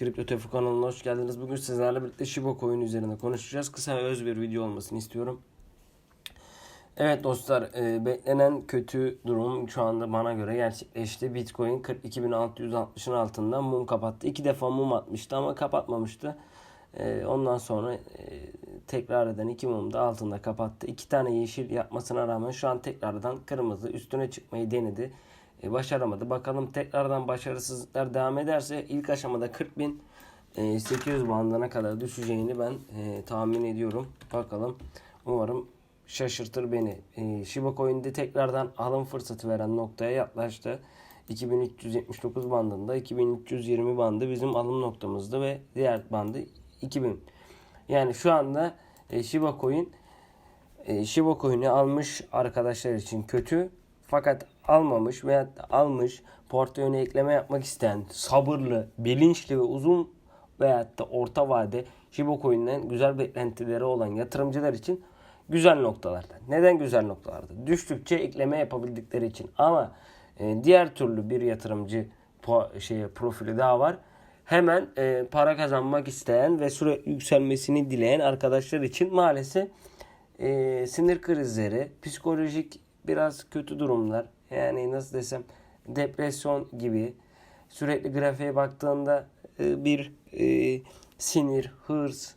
Kripto Tefo kanalına hoş geldiniz. Bugün sizlerle birlikte Shiba Coin üzerine konuşacağız. Kısa ve öz bir video olmasını istiyorum. Evet dostlar, e, beklenen kötü durum şu anda bana göre gerçekleşti. Bitcoin 42.660'ın altında mum kapattı. İki defa mum atmıştı ama kapatmamıştı. E, ondan sonra e, tekrar eden iki mum da altında kapattı. İki tane yeşil yapmasına rağmen şu an tekrardan kırmızı üstüne çıkmayı denedi. E, başaramadı. Bakalım tekrardan başarısızlıklar devam ederse ilk aşamada 40.800 bandına kadar düşeceğini ben e, tahmin ediyorum. Bakalım. Umarım şaşırtır beni. E, Shiba Coin'de tekrardan alım fırsatı veren noktaya yaklaştı. 2379 bandında 2320 bandı bizim alım noktamızdı ve diğer bandı 2000. Yani şu anda e, Shiba Coin e, Shiba Coin'i almış arkadaşlar için kötü. Fakat almamış veya almış portföyüne ekleme yapmak isteyen sabırlı, bilinçli ve uzun veyahut da orta vade Shiba Coin'den güzel beklentileri olan yatırımcılar için güzel noktalarda. Neden güzel noktalarda? Düştükçe ekleme yapabildikleri için. Ama e, diğer türlü bir yatırımcı po- şeye profili daha var. Hemen e, para kazanmak isteyen ve sürekli yükselmesini dileyen arkadaşlar için maalesef e, sinir krizleri, psikolojik biraz kötü durumlar, yani nasıl desem depresyon gibi sürekli grafiğe baktığında e, bir e, sinir, hırs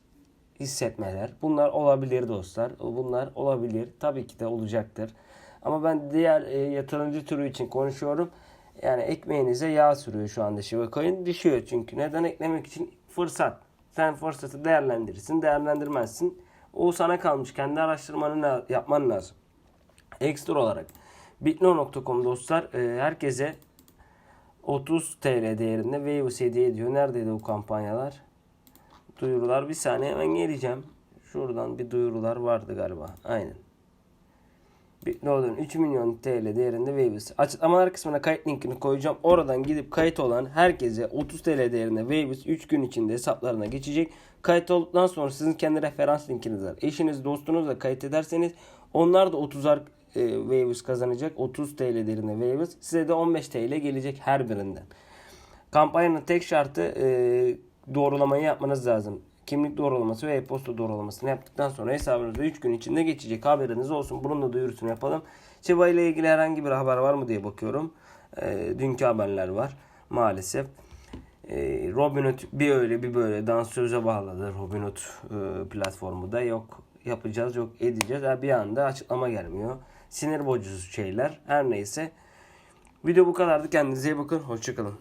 hissetmeler. Bunlar olabilir dostlar. Bunlar olabilir. Tabii ki de olacaktır. Ama ben diğer e, yatırımcı türü için konuşuyorum. Yani ekmeğinize yağ sürüyor şu anda Shiba. Düşüyor çünkü. Neden eklemek için? Fırsat. Sen fırsatı değerlendirirsin, değerlendirmezsin. O sana kalmış. Kendi araştırmanı yapman lazım. Ekstra olarak bitno.com dostlar e, herkese 30 TL değerinde Waves hediye ediyor. Neredeydi o kampanyalar? Duyurular bir saniye hemen geleceğim. Şuradan bir duyurular vardı galiba. Aynen. Bitno'dan 3 milyon TL değerinde Waves. Açıklamalar kısmına kayıt linkini koyacağım. Oradan gidip kayıt olan herkese 30 TL değerinde Waves 3 gün içinde hesaplarına geçecek. Kayıt olduktan sonra sizin kendi referans linkiniz var. Eşiniz, dostunuzla kayıt ederseniz onlar da 30'ar e, Waves kazanacak. 30 TL değerinde Waves. Size de 15 TL gelecek her birinden. Kampanyanın tek şartı e, doğrulamayı yapmanız lazım. Kimlik doğrulaması ve e-posta doğrulamasını yaptıktan sonra hesabınızda 3 gün içinde geçecek. Haberiniz olsun. Bunun da duyurusunu yapalım. Shiba ile ilgili herhangi bir haber var mı diye bakıyorum. E, dünkü haberler var maalesef. E, Robinhood bir öyle bir böyle dansöze bağladı Robinhood e, platformu da yok yapacağız yok edeceğiz. Ha, bir anda açıklama gelmiyor. Sinir bozucu şeyler. Her neyse. Video bu kadardı. Kendinize iyi bakın. Hoşçakalın.